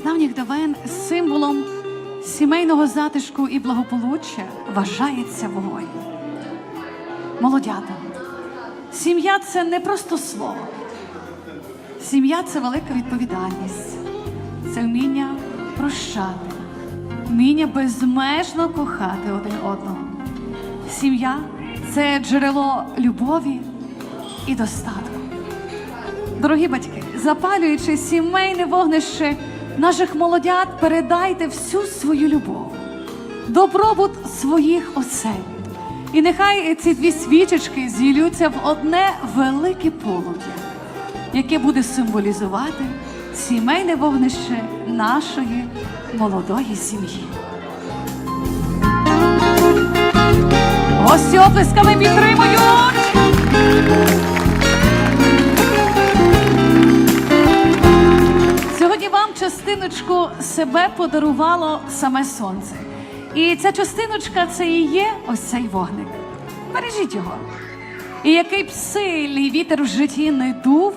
З давніх давен символом сімейного затишку і благополуччя вважається вогонь. Молодята, сім'я це не просто слово. Сім'я це велика відповідальність, це вміння прощати, вміння безмежно кохати один одного. Сім'я це джерело любові і достатку. Дорогі батьки, запалюючи сімейне вогнище наших молодят, передайте всю свою любов, добробут своїх осель. І нехай ці дві свічечки зілються в одне велике полум'я, яке буде символізувати сімейне вогнище нашої молодої сім'ї. Гості оплесками підтримують! Частиночку себе подарувало саме сонце. І ця частиночка це і є ось цей вогник. Бережіть його. І який б сильний вітер в житті не дув,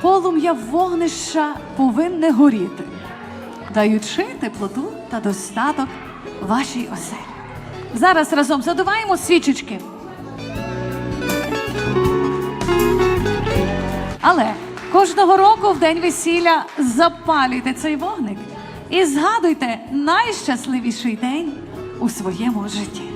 полум'я вогнища повинне горіти, даючи теплоту та достаток вашій оселі. Зараз разом задуваємо свічечки. Але кожного року в день весілля запалюйте цей вогник і згадуйте найщасливіший день у своєму житті.